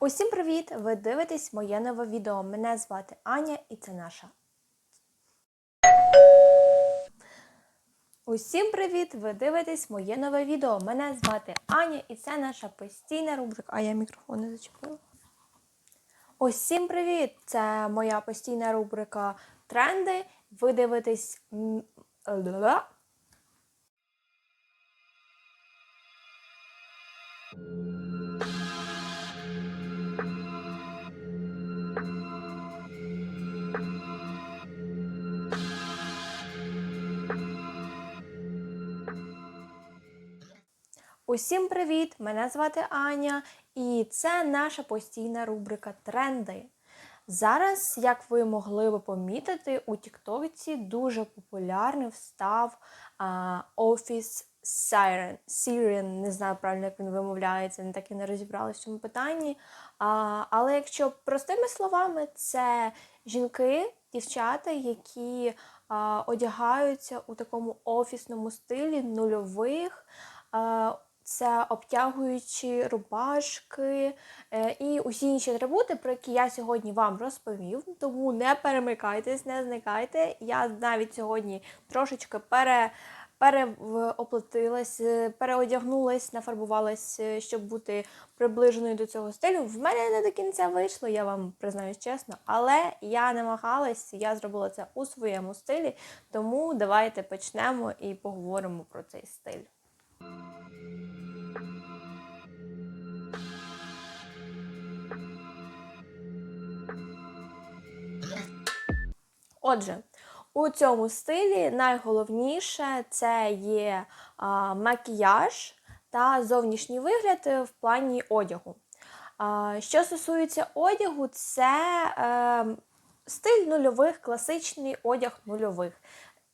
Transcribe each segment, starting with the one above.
Усім привіт! Ви дивитесь моє нове відео. Мене звати Аня і це наша. Усім привіт! Ви дивитесь моє нове відео. Мене звати Аня і це наша постійна рубрика. А я мікрофон не зачепила. Усім привіт! Це моя постійна рубрика Тренди. Ви дивитесь. м, ла- Усім привіт! Мене звати Аня, і це наша постійна рубрика Тренди. Зараз, як ви могли би помітити, у Тіктоці дуже популярним став Office Siren. Siren, не знаю правильно, як він вимовляється, не так і не розібралася в цьому питанні. А, але якщо простими словами, це жінки, дівчата, які а, одягаються у такому офісному стилі нульових. а, це обтягуючі рубашки е, і усі інші атрибути, про які я сьогодні вам розповів. Тому не перемикайтесь, не зникайте. Я навіть сьогодні трошечки пере, переоплатилась, е, переодягнулась, нафарбувалась, е, щоб бути приближеною до цього стилю. В мене не до кінця вийшло, я вам признаюсь чесно, але я намагалась, я зробила це у своєму стилі. Тому давайте почнемо і поговоримо про цей стиль. Отже, у цьому стилі найголовніше це є а, макіяж та зовнішній вигляд е, в плані одягу. А, що стосується одягу, це е, стиль нульових, класичний одяг нульових.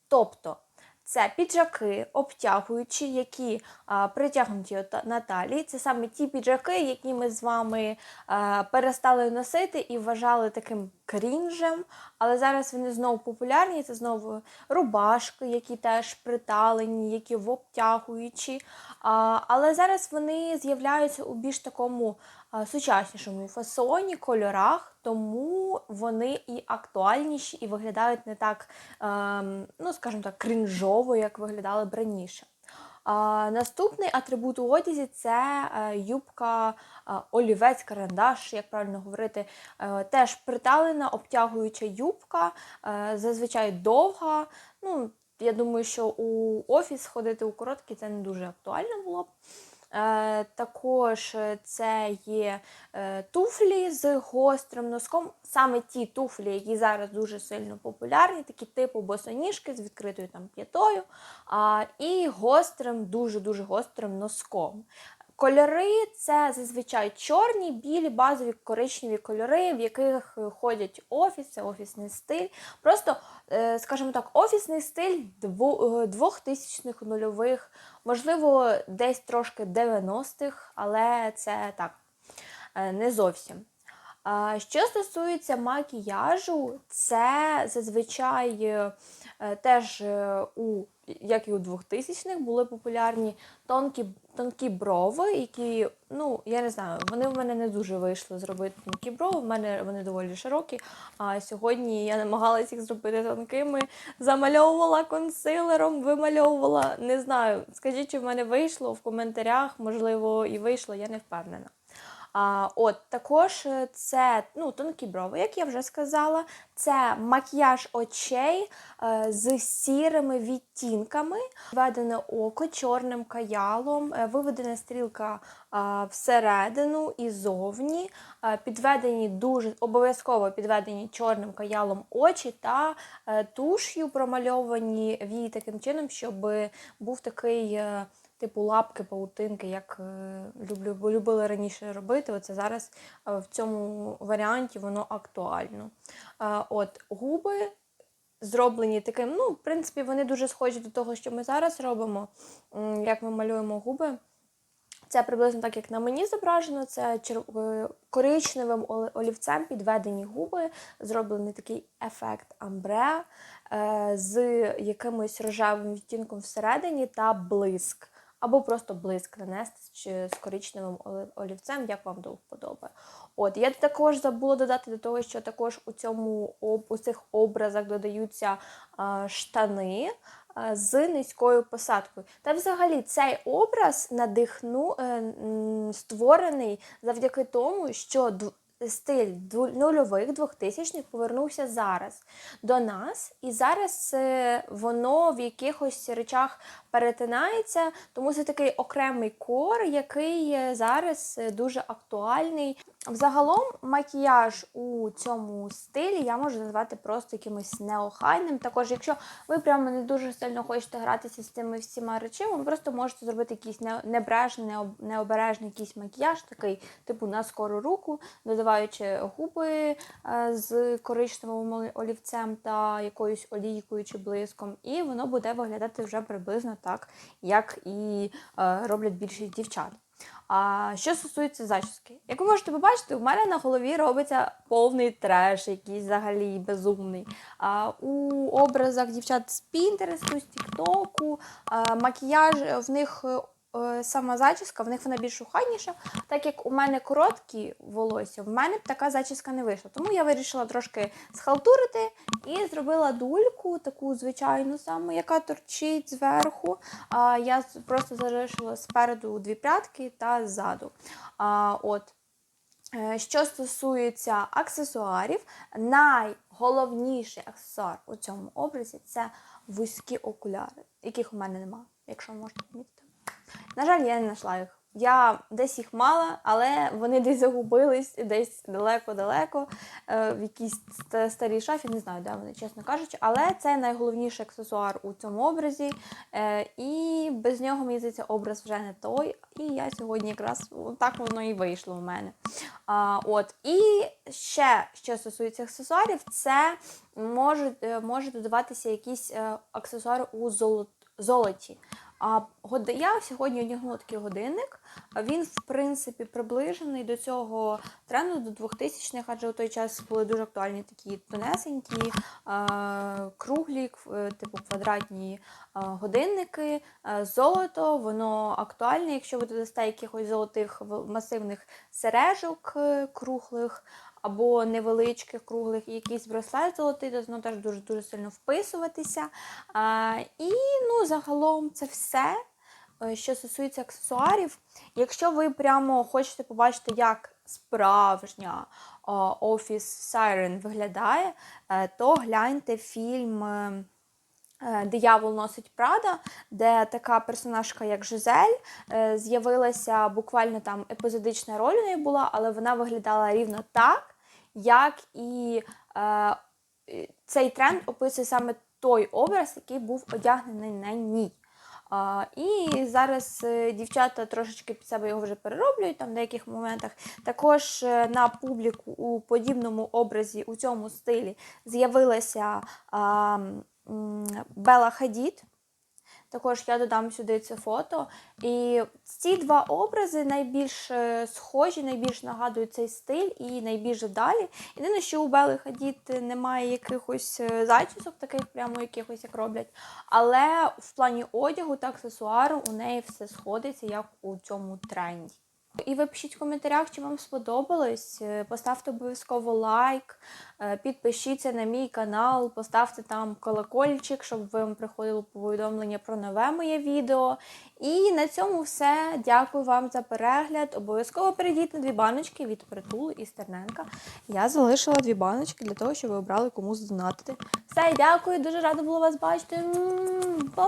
Тобто це піджаки обтягуючі, які а, притягнуті на талії. Це саме ті піджаки, які ми з вами а, перестали носити і вважали таким крінжем. Але зараз вони знову популярні. Це знову рубашки, які теж приталені, які в обтягуючі. А, але зараз вони з'являються у більш такому сучаснішому фасоні, кольорах, тому вони і актуальніші, і виглядають не так, ем, ну скажімо так, крінжово, як виглядали б раніше. Наступний атрибут у одязі це е, юбка е, олівець, карандаш, як правильно говорити, е, теж приталена, обтягуюча юбка, зазвичай довга. Ну, я думаю, що у офіс ходити у короткі це не дуже актуально було б. Е, також е, це є е, туфлі з гострим носком. Саме ті туфлі, які зараз дуже сильно популярні, такі типу босоніжки з відкритою там п'ятою, і гострим, дуже-дуже гострим носком. Кольори це зазвичай чорні, білі, базові коричневі кольори, в яких е, ходять офіс, офісний стиль. Просто, е, скажімо так, офісний стиль дво- е, двохтисячних нульових, можливо, десь трошки 90-х, але це так, не зовсім. Що стосується макіяжу, це зазвичай теж у, як і у 2000-х, були популярні тонкі, тонкі брови, які, ну, я не знаю, вони в мене не дуже вийшли зробити тонкі брови, в мене вони доволі широкі. А сьогодні я намагалася їх зробити тонкими, замальовувала консилером, вимальовувала. Не знаю, скажіть, чи в мене вийшло в коментарях, можливо, і вийшло, я не впевнена. А, от також е, це ну, тонкі брови, як я вже сказала. Це макіяж очей е, з сірими відтінками, введене око чорним каялом, е, виведена стрілка е, всередину і зовні, е, підведені дуже обов'язково підведені чорним каялом очі та е, туш'ю промальовані вії таким чином, щоб був такий. е, типу лапки, паутинки, як е, люблю, любили раніше робити. Оце зараз е, в цьому варіанті воно актуально. Е, От губи зроблені таким, ну, в принципі, вони дуже схожі до того, що ми зараз робимо, як ми малюємо губи. Це приблизно так, як на мені зображено. Це коричневим олівцем підведені губи, зроблений такий ефект амбре з якимось рожевим відтінком всередині та блиск. Або просто блиск нанести з коричневим олівцем, як вам до вподоби. От я також забула додати до того, що також у цьому у цих образах додаються а, штани з низькою посадкою. Та взагалі цей образ надихну, е, створений завдяки тому, що стиль нульових двохтисячних повернувся зараз до нас, і зараз е, воно в якихось речах перетинається, тому це такий окремий кор, який зараз е, дуже актуальний. Взагалом, макіяж у цьому стилі я можу назвати просто якимось неохайним. Також, якщо ви прямо не дуже сильно хочете гратися з цими всіма речами, ви просто можете зробити якийсь не- небрежний, необережний якийсь макіяж, такий, типу на скору руку, додаваючи губи е, з коричневим олівцем та якоюсь олійкою чи блиском, і воно буде виглядати вже приблизно так, як і е, роблять більшість дівчат. А що стосується зачіски, як ви можете побачити, у мене на голові робиться повний треш, якийсь взагалі безумний. А, у образах дівчат з Пінтересту, з Тіктоку, макіяж в них. Е, Сама зачіска, в них вона більш охайніша. Так як у мене короткі волосся, в мене б така зачіска не вийшла. Тому я вирішила трошки схалтурити і зробила дульку, таку звичайну саму, яка торчить зверху. А, я просто залишила спереду дві прядки та ззаду. А, от. Е, Що стосується аксесуарів, найголовніший аксесуар у цьому образі це вузькі окуляри, яких у мене нема, якщо можете помітити. На жаль, я не знайшла їх. Я десь їх мала, але вони десь загубились, десь далеко-далеко, е, в якійсь старій шафі, не знаю, де вони, чесно кажучи. Але це найголовніший аксесуар у цьому образі. Е, і без нього, мені здається, образ вже не той. І я сьогодні якраз так воно і вийшло у мене. А, от. І ще, що стосується аксесуарів, це можуть, е, може додаватися якісь аксесуари у золот, золоті. А я сьогодні одягнула такий годинник. Він, в принципі, приближений до цього тренду, до 2000-х, адже у той час були дуже актуальні такі тонесенькі, е, круглі, е, типу квадратні е, годинники. Золото, воно актуальне, якщо ви додасте якихось золотих масивних сережок круглих. Або невеличких, круглих, і якийсь браслет золотий, то воно теж дуже дуже сильно вписуватися. А, і ну, загалом це все, е, що стосується аксесуарів. Якщо ви прямо хочете побачити, як справжня офіс Siren виглядає, е, то гляньте фільм. е, Диявол носить Прада, де така персонажка, як Жизель, з'явилася буквально там епізодична роль у неї була, але вона виглядала рівно так, як і е, цей тренд описує саме той образ, який був одягнений на ній. А, і зараз е, дівчата трошечки під себе його вже перероблюють там в деяких моментах. Також е, на публіку у подібному образі у цьому стилі з'явилася Бела Хадід. Також я додам сюди це фото. І ці два образи найбільш е, схожі, найбільш нагадують цей стиль і найбільш далі. Єдине, що у Бели Хадід немає якихось е, зачісок, таких прямо якихось як роблять. Але в плані одягу та аксесуару у неї все сходиться, як у цьому тренді. І ви пишіть в коментарях, чи вам сподобалось. Е, Поставте обов'язково лайк, е, підпишіться на мій канал, поставте там колокольчик, щоб вам приходило повідомлення про нове моє відео. І на цьому все. Дякую вам за перегляд. Обов'язково перейдіть на дві баночки від притулу і Стерненка. Я залишила дві баночки для того, щоб ви обрали кому здонатити. Все, дякую, дуже рада була вас бачити.